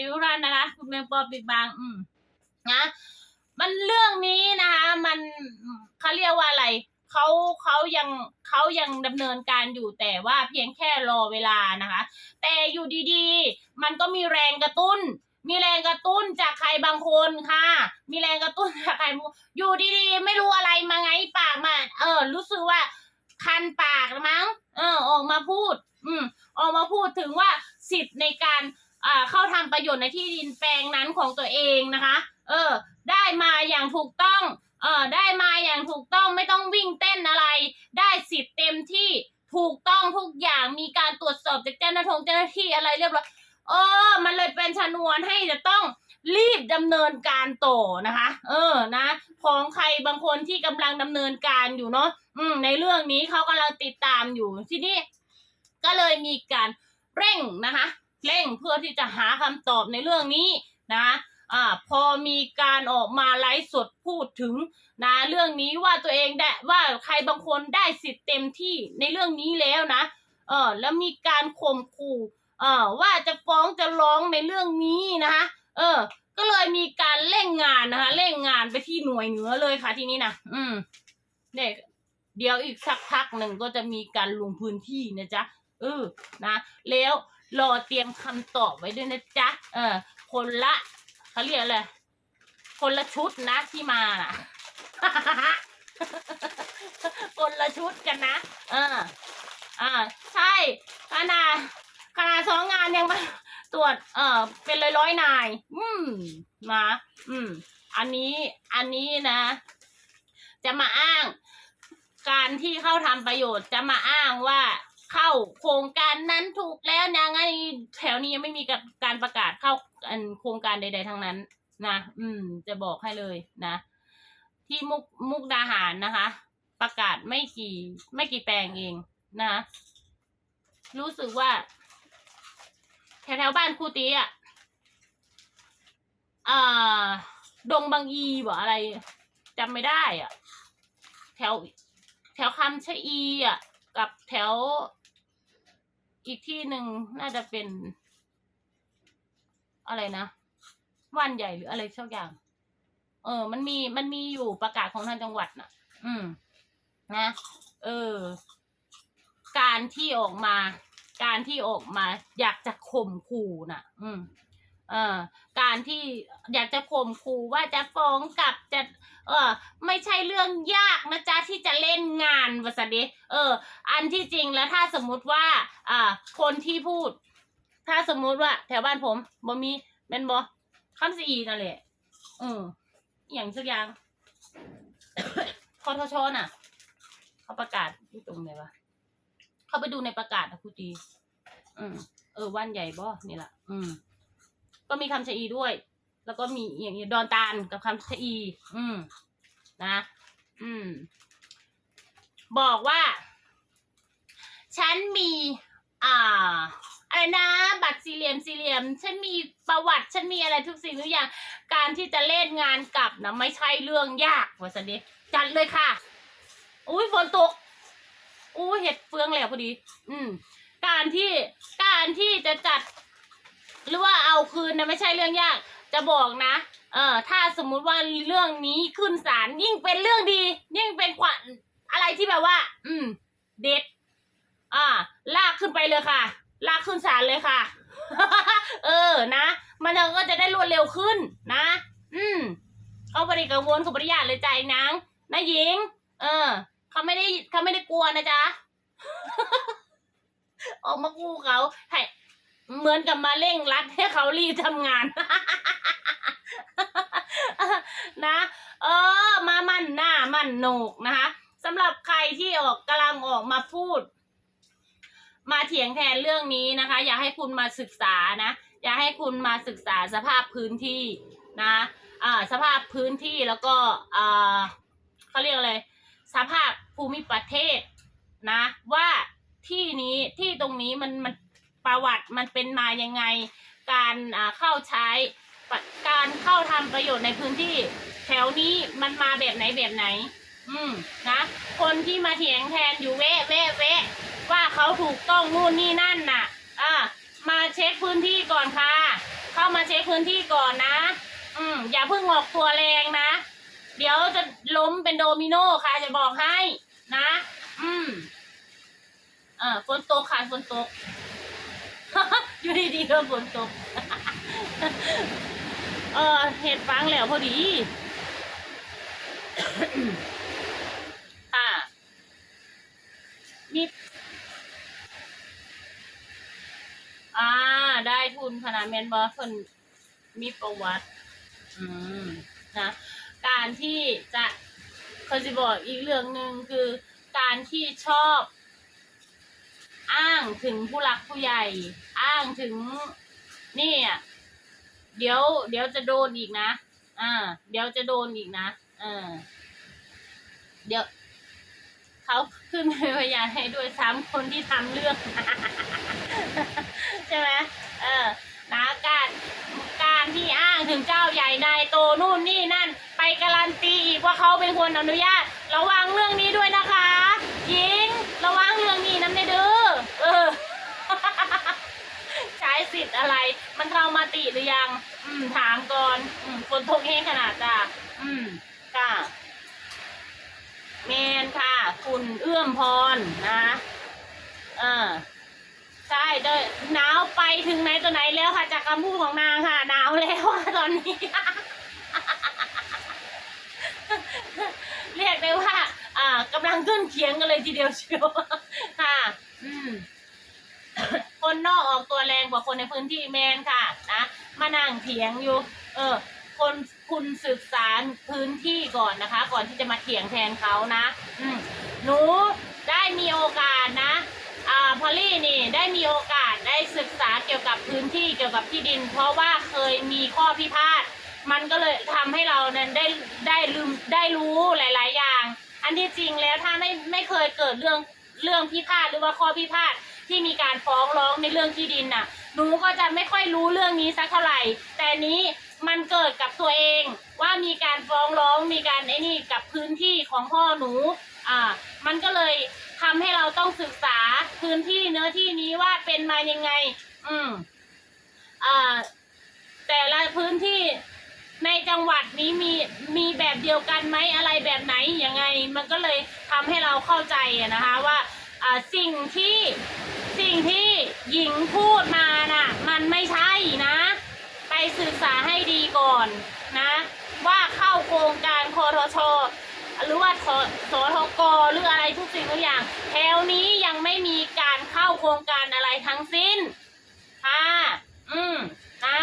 ดีทุกท่านนะคะ คุณแมงปอปิดบางอืมนะมันเรื่องนี้นะคะ มันเขาเรียกว่าอะไรเขาเขายังเขายังดำเนินการอยู่แต่ว่าเพียงแค่รอเวลานะคะ แต่อยู่ดีๆ มันก็มีแรงกระตุ้น มีแรงกระตุ้นจากใครบางคนค่ะ มีแรงกระตุ้นจากใครอยู่ดีๆ ไม่รู้อะไรมาไงปากมาเออ รู้สึกว่าคันปากมั้ง เออ ออกมาพูด อืมออกมาพูดถึงว่าสิทธิ์ในการ อ่าเข้าทำประโยชน์ในที่ดินแปลงนั้นของตัวเองนะคะ เออ ได้มาอย่างถูกต้อง เออได้มาอย่างถูกต้องไม่ต้องวิ่งเต้นอะไร ได้สิทธิ์เต็มที่ถูกต้องทุกอย่างมีการตรวจสอบจากเจ้าหน้าที่เจ้าหน้าที่อะไรเรียบร้อยเออ มันเลยเป็นชนวนให้จะต้องรีบดำเนินการต่อนะคะ เออนะ ของใครบางคนที่กำลังดำเนินการอยู่เนาะอืม ในเรื่องนี้เขากำลังติดตามอยู่ที่นี้ก็เลยมีการเร่งนะคะ เร่งเพื่อที่จะหาคำตอบในเรื่องนี้นะอ่าพอมีการออกมาไลฟ์สดพูดถึงนะเรื่องนี้ว่าตัวเองได้ว่าใครบางคนได้สิทธิ์เต็มที่ในเรื่องนี้แล้วนะเออแล้วมีการข่มขู่เออว่าจะฟ้องจะร้องในเรื่องนี้นะคะเออ ก็เลยมีการเร่งงานนะคะเร่งงานไปที่หน่วยเหนือเลยค่ะทีนี้นะอืมเนี่ยเดี๋ยวอีกสักพักหนึ่งก็จะมีการลงพื้นที่นะจ๊ะเออนะแล้ว รอเตรียมคำตอบไว้ด้วยนะจ๊ะ เออ คนละเขาเรียกอะไรคนละชุดนะที่มาน่ะ คนละชุดกันนะ เออ อ่า ใช่ขนาดขนาดสองงานยังมาตรวจ เออเป็นร้อยร้อยๆนาย อืมมาอืม อันนี้ อันนี้นะ จะมาอ้าง การที่เข้าทำประโยชน์จะมาอ้างว่า เข้าโครงการนั้นถูกแล้วนะงั้นแถวนี้ยังไม่มีกับการประกาศเข้าอันโครงการใด ๆ ทั้งนั้นนะ อืม จะบอกให้เลยนะ ที่มุกมุกดาหารนะคะ ประกาศไม่กี่ ไม่กี่แปลงเองนะรู้สึกว่า แถวแถวๆบ้านครูตีอะอ่าดงบางอีบ่อะไรจำไม่ได้อะ แถวแถวคำชะอีอะ กับแถว อีกที่หนึ่งน่าจะเป็น อะไรนะว่านใหญ่หรืออะไรสักอย่าง เออ มันมีมันมีอยู่ประกาศของทางจังหวัดน่ะ อืม นะ เออ การที่ออกมา การที่ออกมา อยากจะข่มขู่น่ะ อืม เออการที่อยากจะข่มขู่ว่าจะฟ้องกลับจะเออไม่ใช่เรื่องยากนะจ๊ะที่จะเล่นงานวสเดเออ อันที่จริงแล้วถ้าสมมุติว่าอ่าคนที่พูด ถ้าสมมุติว่า แถวบ้านผมบ่มีแม่นบ่คำสีอีนั่นแหละเอออย่างสักอย่างคอทชน่ะ เขาประกาศอยู่ตรงไหนวะเขาไปดูในประกาศนะครูตีอืมเออว่านใหญ่บ่นี่แหละอืม ก็มีคำชะอีด้วย แล้วก็มีอย่างนี้ดอนตาลกับคำชะอี อืม นะ อืม บอกว่า ฉันมี อ่า อะไรนะ บัตรสี่เหลี่ยมสี่เหลี่ยม ฉันมีประวัติ ฉันมีอะไรทุกสิ่งทุกอย่าง การที่จะเล่นงานกลับนะไม่ใช่เรื่องยากวะสันดีจัดเลยค่ะ อุ้ยฝนตกอุ้ยเห็ดเฟืองแล้วพอดี อืม การที่ การที่จะจัด หรือว่าเอาคืนนะไม่ใช่เรื่องยาก จะบอกนะ เออถ้าสมมุติว่าเรื่องนี้ขึ้นศาลยิ่งเป็นเรื่องดี ยิ่งเป็นขวัญอะไรที่แบบว่า อืม เด็ด อ่า ลากขึ้นไปเลยค่ะ ลากขึ้นศาลเลยค่ะ เออนะ มันก็จะได้รวดเร็วขึ้นนะ อืมเขาบริกังวลเขาบริยาเลยใจนางนะหญิง เออเขาไม่ได้เขาไม่ได้กลัวนะจ๊ะ ออกมากู้เขาให้ เหมือนกับมาเร่งรัดให้เขารีบทำงาน นะ เออ มามั่นหน้ามั่นโหนกนะคะสำหรับใครที่ออกกำลังออกมาพูด มาเถียงแทนเรื่องนี้นะคะ อยากให้คุณมาศึกษานะอยากให้คุณมาศึกษาสภาพพื้นที่นะอ่าสภาพพื้นที่แล้วก็อ่าเขาเรียกอะไรสภาพภูมิประเทศนะ ว่าที่นี้ที่ตรงนี้มันมัน ประวัติมันเป็นมายังไง การเข้าใช้การเข้าทำประโยชน์ในพื้นที่ แถวนี้มันมาแบบไหนแบบไหน อืมนะ คนที่มาเถียงแทนอยู่เวะเวะเวะว่าเขาถูกต้องนู่นนี่นั่นน่ะอ่ามาเช็คพื้นที่ก่อนค่ะ เข้ามาเช็คคพื้นที่ก่อนนะ อืมอย่าเพิ่งออกตัวแรงนะ เดี๋ยวจะล้มเป็นโดมิโนค่ะจะบอกให้นะ อืมอ่าฝนตกค่ะฝนตก อยู่ดีๆก็ฝนตก เออเห็ดฟังแล้วพอดีค่ะมีอ่า ได้ทุนขนาดแมนบอเพิ่นมีประวัติ อืม นะ การที่จะเขาจะบอกอีกเรื่องหนึ่งคือการที่ชอบ อ้างถึงผู้หลักผู้ใหญ่ อ้างถึงนี่อะเดี๋ยว เดี๋ยวจะโดนอีกนะอ่า เดี๋ยวจะโดนอีกนะเออเดี๋ยวเขาขึ้นเป็นพยานให้ด้วยซ้ำคนที่ทำเรื่องใช่ไหมเออนะการการที่อ้างถึงเจ้าใหญ่นายโตนู่นนี่นั่น ไปการันตีอีกว่าเขาเป็นคนอนุญาต ระวังเรื่องนี้ด้วยนะคะหญิงระวังเรื่องนี้น้ำในเด้อเออ ใช้ สิทธิ์อะไร มันเข้ามาติหรือยัง อืม ถามก่อน อืมคนทกเฮงขนาดจ้ะอืมค่ะเมนค่ะ คุณเอื้อมพรนะเออใช่เดยหนาวไปถึงไหนตัวไหนแล้วค่ะ จากคำพูดของนางค่ะ หนาวแล้วตอนนี้ เรียกได้ว่า อ่ากำลังขึ้นเคียงกันเลยทีเดียวเชียวค่ะ อืม คนนอกออกตัวแรงกว่าคนในพื้นที่แมนค่ะนะมานั่งเถียงอยู่ เออ คนคุณศึกษาพื้นที่ก่อนนะคะ ก่อนที่จะมาเถียงแทนเขานะ อืมหนูได้มีโอกาสนะอ่าพอลลี่นี่ได้มีโอกาสได้ศึกษาเกี่ยวกับพื้นที่เกี่ยวกับที่ดิน เพราะว่าเคยมีข้อพิพาทมันก็เลยทำให้เรานั้นได้ได้ลืมได้รู้หลาย ๆ อย่าง อันที่จริงแล้วถ้าไม่ไม่เคยเกิดเรื่องเรื่องพิพาทหรือว่าข้อพิพาท ที่มีการฟ้องร้องในเรื่องที่ดินน่ะ หนูก็จะไม่ค่อยรู้เรื่องนี้สักเท่าไหร่ แต่นี้มันเกิดกับตัวเองว่ามีการฟ้องร้องมีการไอ้นี่กับพื้นที่ของพ่อหนู อ่า มันก็เลยทำให้เราต้องศึกษาพื้นที่เนื้อที่นี้ว่าเป็นมายังไง อืมอ่าแต่ละพื้นที่ในจังหวัดนี้มีมีแบบเดียวกันไหมอะไรแบบไหนยังไง มันก็เลยทำให้เราเข้าใจนะคะว่าอ่าสิ่งที่ สิ่งที่หญิงพูดมาน่ะ มันไม่ใช่นะ ไปศึกษาให้ดีก่อนนะ ว่าเข้าโครงการคอทชหรือว่าสสทกหรืออะไรทุกสิ่งทุกอย่าง แถวนี้ยังไม่มีการเข้าโครงการอะไรทั้งสิ้นค่ะอืมนะ